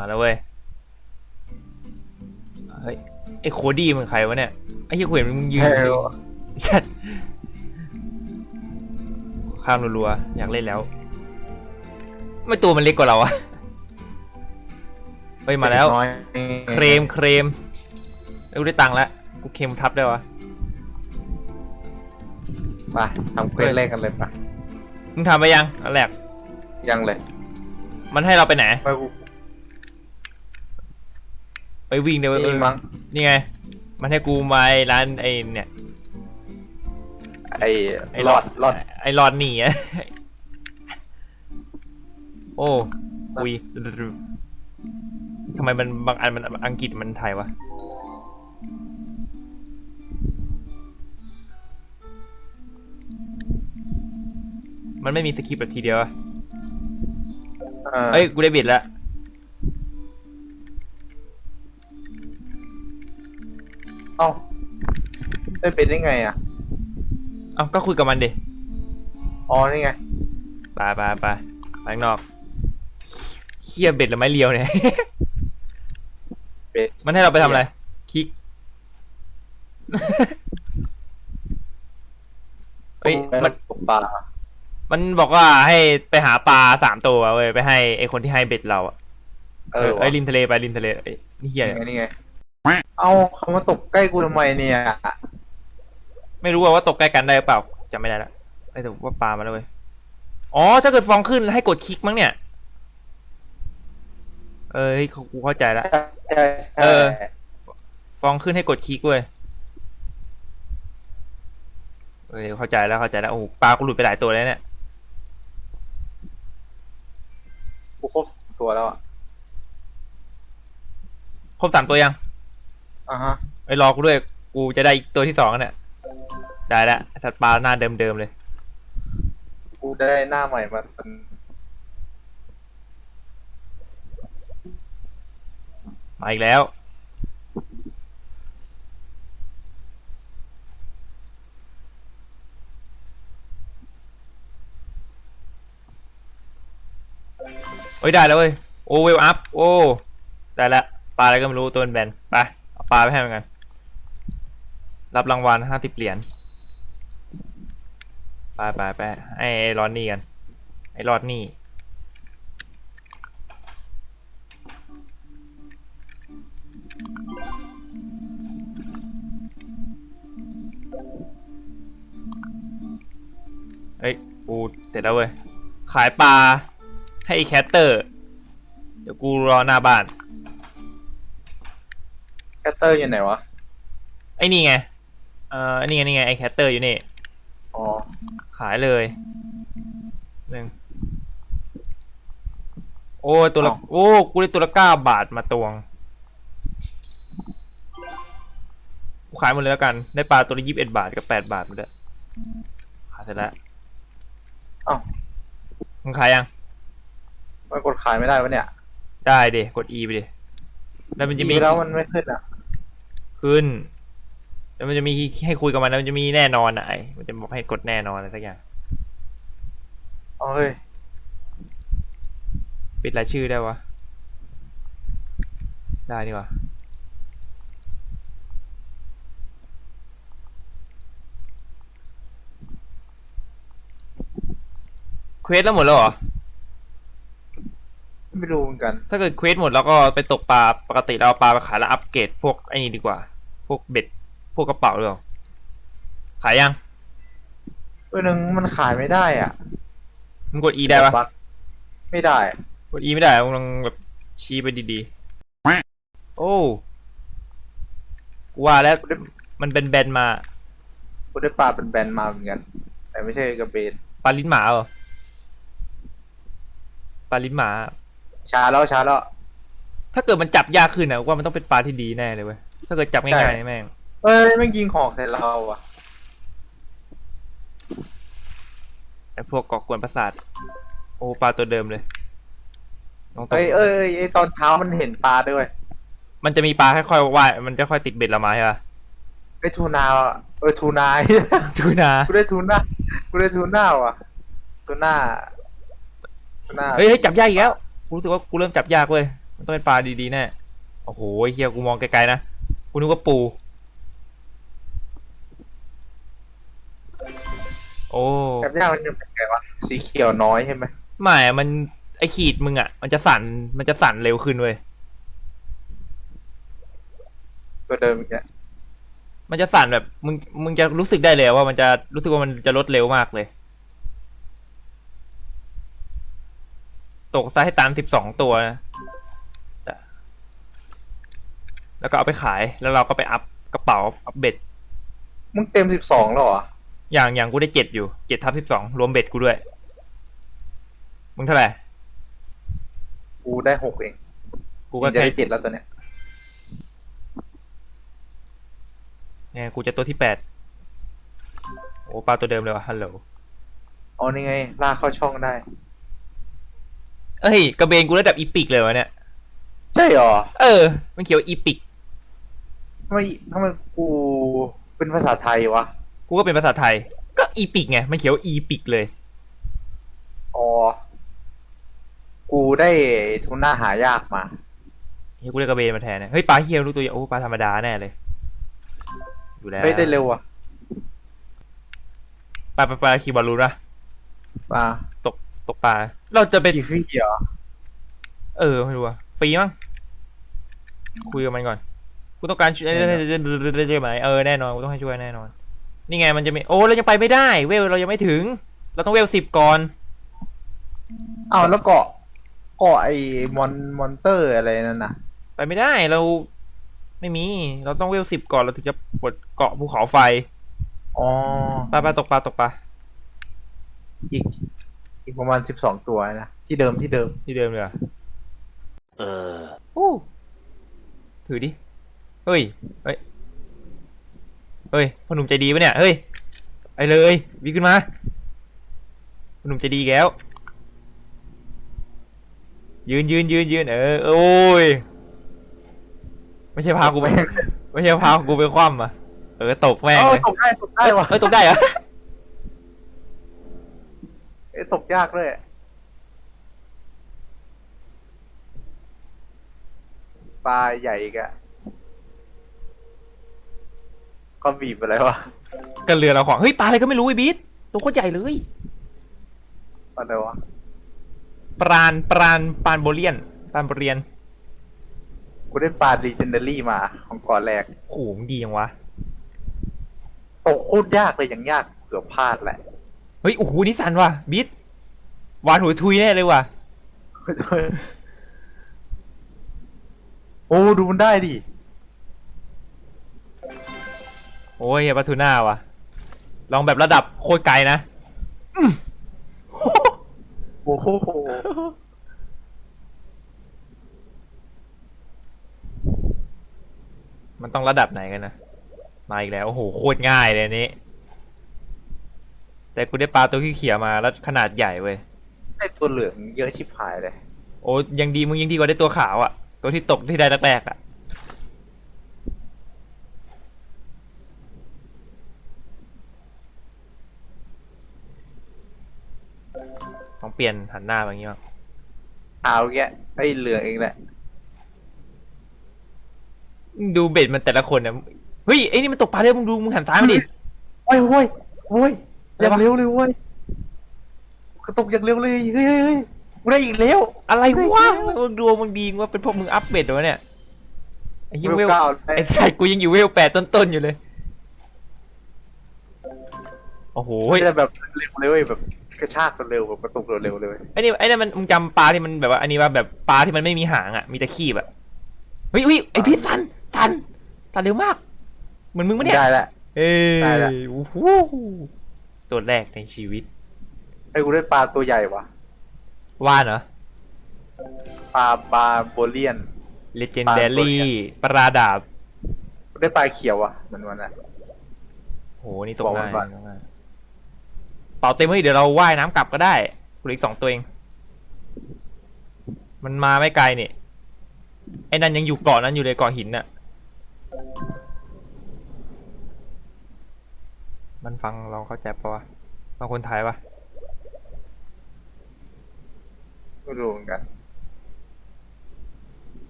มาแล้วเว้ย เฮ้ย ไอ้โคดี้มึงใครวะเนี่ย ไอ้เหี้ยกูเห็นมึงยืนไม่รู้ชัดข้ามรัวๆ อยากเล่นแล้วไม่ตัวมันเล็กกว่าเราอะเฮ้ยมาแล้วน้อยเครมเครมเอ้ยกูได้ตังค์แล้ว กูเคมทับได้วะไปทำเควสแรกกันเลยปะมึงทำไปยังอันแรกยังเลย มันให้เราไปไหนไปกู ไปวิ่งเดี๋ยวเอนี่อมั้งนี่ไง มันให้กูมาไอ้ร้านไอ้เนี่ยไอ้ไอ้หลอดหลอดไอ้หลอดหนีอะ โอ้คุยทำไมมันบางอันมันอังกฤษมันไทยวะ มันไม่มีสคริปต์แบบทีเดียวอะ เออเอ้ยกูได้บิดแล้ว เอ้าได้เป็นได้ไงอะ เอ้าก็คุยกับมันดิอ๋อ นี่ไง ไปไปไปไปข้างนอกเคียเบ็ดหรือไม้เลียวเนี่ยเป็ด มันให้เราไปทำอะไร คลิก เฮ้ยมัมันนตกปลามันบอกว่าให้ไปหาปลาสามตัวเว้ยไปให้ไอคนที่ให้เบ็ดเราอะเอเอออไอริมทะเลไปริมทะเลไอ้นี่เฮียนี่เนี่ยไงนี่ไง เอาเขามาตกใกล้กูทำไมเนี่ย ไม่รู้ว่าว่าตกใกล้กันได้หรือเปล่าจำไม่ได้ละไอแต่ว่าปลามาแล้วเว้ยอ๋อ ถ้าเกิดฟองขึ้นให้กดคลิกมั้งเนี่ย เออเฮ้ยเขากูเข้าใจละ ใช่ใช่เออ ฟองขึ้นให้กดคลิกเว้ยเออเข้าใจแล้วเข้าใจแล้วโอ้โหปลากูหลุดไปหลายตัวแล้วเนี่ย กูครบตัวแล้วอะครบสามตัวยัง อะฮะไอ้ยรอกูด้วย กูจะได้อีกตัวที่สองแล้วเนี่ย ได้แล้วสัตว์ปลาหน้าเดิมๆเลย กูได้หน้าใหม่มาเป็นมาอีกแล้วเฮ้ยได้แล้วเว้ย โอเวลอัพ โอ้ ได้ละ ปลาอะไรก็ไม่รู้ตัวเป็นแบนไปเอา ปลาไปให้มันกัน รับรางวัลห้าสิบเหรียญไปไปไปให้ไอ้รอดนี่กัน ไอ้รอดนี่เฮ้ย กูเสร็จแล้วเว้ย ขายปลาให้แคตเตอร์ เดี๋ยวกูรอหน้าบ้าน แคตเตอร์อยู่ไหนวะ ไอ้นี่ไง เอ่อนี่ไงนี่ไงไอ้แคตเตอร์อยู่นี่ อ๋อ ขายเลยหนึ่งโอ้ยตัวละเอ้า โอ้กูได้ตัวละเก้าบาทมาตวงกูขายหมดเลยแล้วกัน ได้ปลาตัวละยี่สิบเอ็ดบาทกับแปดบาทมาด้วยขายเสร็จแล้วเอ้ามึงขายยัง มันกดขายไม่ได้วะเนี่ยได้เดกด E ไปดิแล้วมันจะมีอีกแล้วมันไม่ขึ้นอะ ขึ้น แล้วมันจะมีให้คุยกับมันแล้วมันจะมีแน่นอนอะไอมันจะบอกให้กดแน่นอนอะไรสักอย่างเอาเฮ้ยปิดรายชื่อได้วะ ได้นี่วะเควสแล้วหมดแล้วเหรอ ไม่รู้เหมือนกัน ถ้าเกิดเควสหมดแล้วก็ไปตกปลาปกติเราเอาปลาไปขายแล้วอัปเกรดพวกไอ้นี่ดีกว่า พวกเบ็ด พวกกระเป๋าด้วยเหรอขายยังเออหนึ่งมันขายไม่ได้อะมึงกด E ได้ปะบั๊กไม่ได้ กด E ไม่ได้มึงลองแบบชี้ไปดีๆ โอ้กูว่าแล้วมันเป็นแบนมากูได้ปลาเป็นแบนมาเหมือนกัน แต่ไม่ใช่กระเบนปลาลิ้นหมาเหรอปลาลิ้นหมา ช้าแล้วช้าแล้ว ถ้าเกิดมันจับยากขึ้นนะว่ามันต้องเป็นปลาที่ดีแน่เลยเว้ยถ้าเกิดจับง่ายๆนี่แม่งเอ้ยแม่งยิงหอกใส่เราอะไอ้พวกก่อกวนประสาท โอ้ปลาตัวเดิมเลยน้องตกเอ้ยเอ้ยเอ้ยไอ้ตอนเช้ามันเห็นปลาด้วยมันจะมีปลาค่อยๆว่ายมันจะค่อยติดเบ็ดเรามาใช่ปะไอ้ทูนาอะเออทูนา ดูนะกูได้ทูน่ากูได้ทูน่าว่ะทูน่าทูน่าเฮ้ยเฮ้ยจับยากอีกแล้ว กูรู้สึกว่ากูเริ่มจับยากเว้ย มันต้องเป็นปลาดีๆแน่ โอ้โหเฮียกูมองไกลๆนะ กูนึกว่าปู โอ้แอบย่างมันจะเป็นไงวะ สีเขียวน้อยใช่ไหมไม่อะมันไอขีดมึงอะ มันจะสั่น มันจะสั่นเร็วขึ้นเว้ย ตัวเดิมอีกแล้วมันจะสั่นแบบ มึง มึงจะรู้สึกได้เลยว่ามันจะรู้สึกว่ามันจะลดเร็วมากเลย ตกไซส์ให้ตามสิบสองตัวนะแต่แล้วก็เอาไปขายแล้วเราก็ไปอัพกระเป๋าอัพเบ็ดมึงเต็มสิบสองแล้วเหรออย่างอย่างกูได้เจ็ดอยู่เจ็ดทับสิบสองรวมเบ็ดกูด้วย มึงเท่าไหร่กูได้หกเองกูก็จะแค่ได้เจ็ดแล้วตอนเนี้ยเนี่ยกูจะตัวที่แปดโอ้ปลาตัวเดิมเลยว่ะฮัลโหลอ๋อนี่ไงลากเข้าช่องได้ เอ้ยกระเบนกูระดับอีปิกเลยวะเนี่ย ใช่เหรอเออ มันเขียวอีปิก ทำไมทำไมกูเป็นภาษาไทยวะ กูก็เป็นภาษาไทย ก็อีปิกไง มันเขียวอีปิกเลย อ๋อ กูได้ทุนหน้าหายากมา เฮ้ยกูเรียกกระเบนมาแทนเนี่ยเฮ้ยปลาเฮียรู้ตัวอย่างโอ้ปลาธรรมดาแน่เลยอยู่แล้วไม่ได้เร็วอะปลาปลาปลาคีบอลลูนปะมาตกปลา เราจะไปกี่ฟี่เหรอเออไม่รู้อะฟรีมั้งคุยกับมันก่อนกูต้องการช่วยช่วยไหมเออแน่นอนกูต้องให้ช่วยแน่นอน นี่ไงมันจะมีโอ้เรายังไปไม่ได้ เวลเรายังไม่ถึง เราต้องเวลสิบก่อนอ้าวแล้วเกาะเกาะไอ้มอนมอนเตอร์อะไรนั่นน่ะ ไปไม่ได้เราไม่มี เราต้องเวลสิบก่อนเราถึงจะปลดเกาะภูเขาไฟอ๋อปลาปลาตกปลาตกปลาอีก อีกประมาณสิบสองตัวนะ ที่เดิมที่เดิม ที่เดิมเลยเหรอเออโอ้ถือดิ เฮ้ย เฮ้ย เฮ้ยพ่อหนุ่มใจดีปะเนี่ย เฮ้ยไปเลยวิ่งขึ้นมาพ่อหนุ่มใจดีอีกแล้ว ยืนยืนยืนยืนเออ โอ้ย ไม่ใช่พากูไป ไม่ใช่พากูไปคว่ำอะ เออตกแม่งเอ้าเลยตกได้ตกได้วะเอ้ยตกได้เหรอ เอ้ยตกยากด้วยปลาใหญ่อีกอะก็บีบอะไรวะกันเรือเราของเฮ้ยปลาอะไรก็ไม่รู้ไอ้บีทตัวโคตรใหญ่เลยอะไรวะปรานปรานปรานโบเลียนปรานโบเลียนกูได้ปลาลีเจนเดอรี่มาของก่อนแรกโหมงดียังวะตกโคตรยากเลยอย่างยากเกือบพลาดแหละ เฮ้ยโอ้โหนิสันว่ะบิ๊ดหวานหัวทุยแน่เลยว่ะโอ้ดูมันได้ดิโอ้ยเฮียปลาทูน่าว่ะ ลองแบบระดับโคตรไกลนะโอ้โหมันต้องระดับไหนกันนะมาอีกแล้วโอ้โหโคตรง่ายเลยอันนี้ แต่กูได้ปลาตัวขี้เขียวมาแล้วขนาดใหญ่เว้ยได้ตัวเหลืองเยอะชิบหายเลยโอ้ยังดีมึงยังดีกว่าได้ตัวขาวอะ่ะ ตัวที่ตกที่ได้แรกๆอะ่ะต้องเปลี่ยนหันหน้าแบบนี้มั้งเอาแกไอ้เหลืองเองแหละดูเบ็ดมันแต่ละคนเนี่ยเฮ้ยไอ้นี่มันตกปลาเร็วมึงดูมึงหันซ้ายมาดิโอ้ยโอ้ยโอ้ยอะไระอ ย่าวงเร็วเลยเว้ยกระตกอย่างเร็วเลยเฮ้ยเฮ้ยเฮ้ยกูได้อีกแล้วอะไรวะมึงดูมึงดีมึงว่าเป็นพวกมึงอัพเบ็ดเหรอวะเนี่ยไอ้เหี้ยเวเวลลเก้าไอ้สัตว์กูยังอยู่เวลแปดต้นๆอยู่เลยโอ้โหมันจะแบบเร็วเลยเว้ยแบบกระชากเร็วแบบกระตุกเร็วๆเลยเว้ยไอ้นี่ไอ้นี่มันมึงจำปลาที่มันแบบว่าอันนี้ว่าแบบปลาที่มันไม่มีหางอะมีแต่ขีบอะเฮ้ยเฮ้ยไอพี่สันสันสันเร็วมาก เหมือนมึงปะเนี่ยได้แล้วเอ้ได้ละยโอ้โห ตัวแรกในชีวิต ไอ้กูได้ปลาตัวใหญ่ว่ะว่านเหรอปลาปลาโบเลียน legendary ปลาดาบกูได้ปลาเขียวอะมันวันน่ะ โหนี่ตกบอกมัง่านยก่อน ตกง่ายเป่าเต็มเฮ้ยเดี๋ยวเราว่ายน้ำกลับก็ได้กูเหลืออีกสองตัวเอง มันมาไม่ไกลนี่ไอ้นั่นยังอยู่เกาะนั้นอยู่เลยเกาะหินน่ะ มันฟังเราเข้าใจปะวะฟังคนไทยปะไม่รู้เหมือนกัน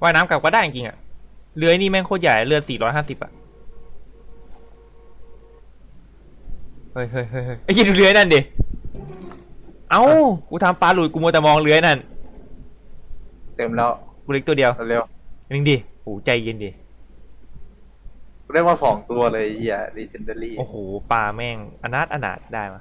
ว่ายน้ำกลับก็ได้จริงๆอะเรือนี่แม่งโคตรใหญ่เรือสี่ร้อยห้าสิบอะเฮ้ยเฮ้ยเฮ้ยเฮ้ยไอ้ยินดูเรือนั่นดิเอ้ากูทำปลาหลุดกูมัวแต่มองเรือนั่นเต็มแล้วกูเล็กตัวเดียว เร็วนึงดิโอ้ใจเย็นดิๆ ได้มาสองตัวเลยไอ้เหี้ย legendary โอ้โหปลาแม่งอนาถอนาถได้มา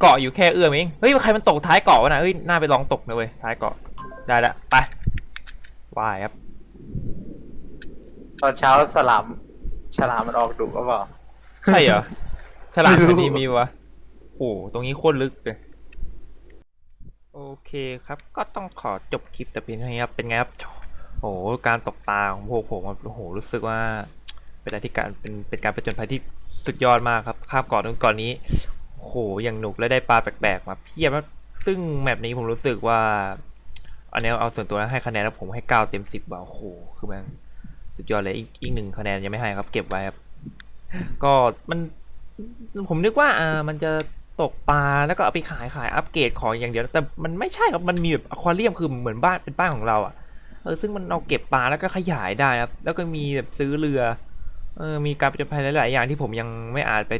เกาะอยู่แค่เอื้อมเองเฮ้ยใครมันตกท้ายเกาะวะนะเฮ้ยน่าไปลองตกนะเว้ยท้ายเกาะได้ละไปว่ายครับ ตอนเช้าสลามฉลามมันออกดุหรือเปล่าใช่เหรอฉลามไม่รู้ตัวนี้มีวะโอ้โหตรงนี้โคตรลึกเลยโอเคครับ ก็ต้องขอจบคลิปแต่เพียงเท่านี้ครับเป็นไงครับ โอ้โหการตกปลาของพวกผมโอ้โหรู้สึกว่าเป็นอะไรที่การเป็นเป็นการประจนภัยที่สุดยอดมากครับข้ามกาะนู้นก่อนนี้โอ้โหอย่างหนุกและได้ปลาแปลกๆมาเพียบแล้วซึ่งแมปนี้ผมรู้สึกว่า อันนี้เอาส่วนตัวนะให้คะแนนแล้วผมให้เก้าเต็มสิบว่ะโอ้โหคือแม่งสุดยอดเลยอีกอีกหนึ่งคะแนนยังไม่ให้ครับ เก็บไว้ครับก็มันผมนึกว่าอ่ามันจะตกปลาแล้วก็เอาไปขายขายอัปเกรดของอย่างเดียว แต่มันไม่ใช่ครับมันมีแบบอควาเรียมคือเหมือนบ้านเป็นบ้านของเราอะ เออซึ่งมันเอาเก็บปลาแล้วก็ขยายได้ครับ แล้วก็มีแบบซื้อเรือเออมีการประจนภัยหลาย ๆ อย่างที่ผมยังไม่อาจไป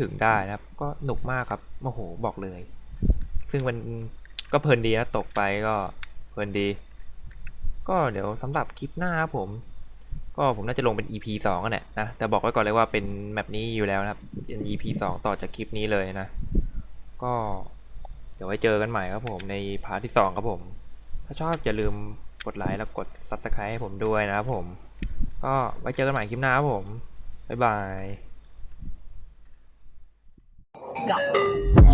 ถึงได้นะครับ ก็หนุกมากครับโอ้โหบอกเลย ซึ่งมันก็เพลินดีนะตกไปก็เพลินดี ก็เดี๋ยวสำหรับคลิปหน้าครับผม ก็ผมน่าจะลงเป็น EP สองกันแหละนะแต่บอกไว้ก่อนเลยว่าเป็นแมปนี้อยู่แล้วนะครับเป็น EP สองต่อจากคลิปนี้เลยนะ ก็เดี๋ยวไว้เจอกันใหม่ครับผมในพาร์ทที่สองครับผม ถ้าชอบอย่าลืม กดไลค์แล้วกด Subscribe ให้ผมด้วยนะครับผม ก็ไว้เจอกันใหม่คลิปหน้าครับผม บ๊ายบาย Go.